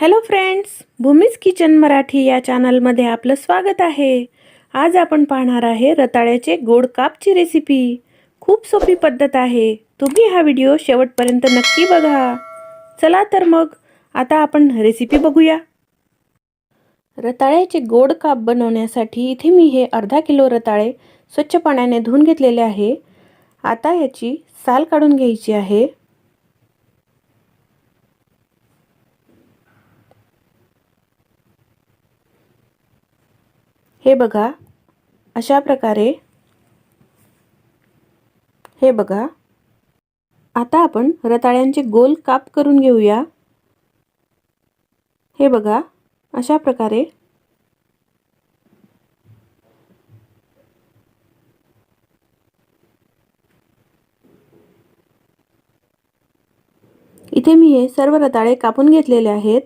Hello friends Bhumi's kitchen Marathi या चॅनलमध्ये आपलं स्वागत आहे. आज आपण पाहणार आहे रताळ्याचे गोड कापची रेसिपी खूप सोपी पद्धत आहे. तुम्ही हा व्हिडिओ शेवटपर्यंत नक्की बघा. चला तर मग आता आपण रेसिपी बघूया. रताळ्याचे गोड काप बनवण्यासाठी इथे मी हे अर्धा किलो रताळे स्वच्छ पाण्याने धुवून घेतलेले आहे. आता याची साल काढून घ्यायची आहे. हे बघा अशा प्रकारे हे बघा. आता आपण रताळ्यांचे गोल काप करून घेऊया. हे बघा अशा प्रकारे. इथे मी हे सर्व रताळे कापून घेतलेले आहेत.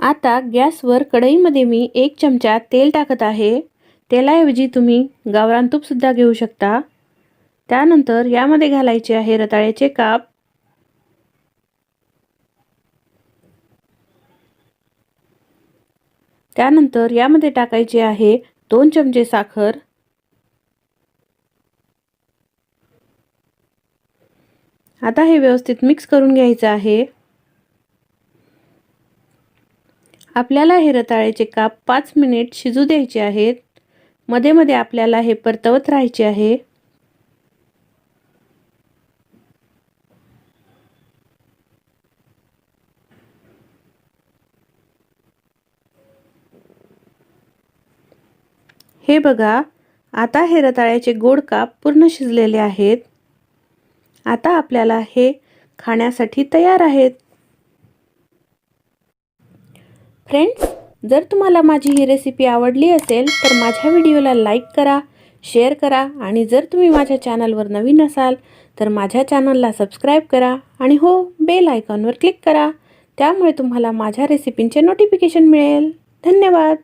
आता गॅसवर कढईमध्ये मी एक चमचा तेल टाकत आहे. तेलाऐवजी तुम्ही गावरान तूपसुद्धा घेऊ शकता. त्यानंतर यामध्ये घालायचे आहे रताळ्याचे काप. त्यानंतर यामध्ये टाकायचे आहे दोन चमचे साखर. आता हे व्यवस्थित मिक्स करून घ्यायचं आहे. आपल्याला हे रताळ्याचे काप पाच मिनिट शिजू द्यायचे आहेत. मध्ये मध्ये आपल्याला हे परतवत राहायचे आहे. हे बघा आता हे रताळ्याचे गोड काप पूर्ण शिजलेले आहेत. आता आपल्याला हे खाण्यासाठी तयार आहेत. फ्रेंड्स जर तुम्हाला माझी ही रेसिपी आवडली असेल तर माझ्या व्हिडिओला लाईक करा शेअर करा आणि जर तुम्ही माझ्या चॅनलवर नवीन असाल तर माझ्या चॅनलला सबस्क्राईब करा आणि हो बेल आयकॉनवर क्लिक करा. त्यामुळे तुम्हाला माझ्या रेसिपींचे नोटिफिकेशन मिळेल. धन्यवाद!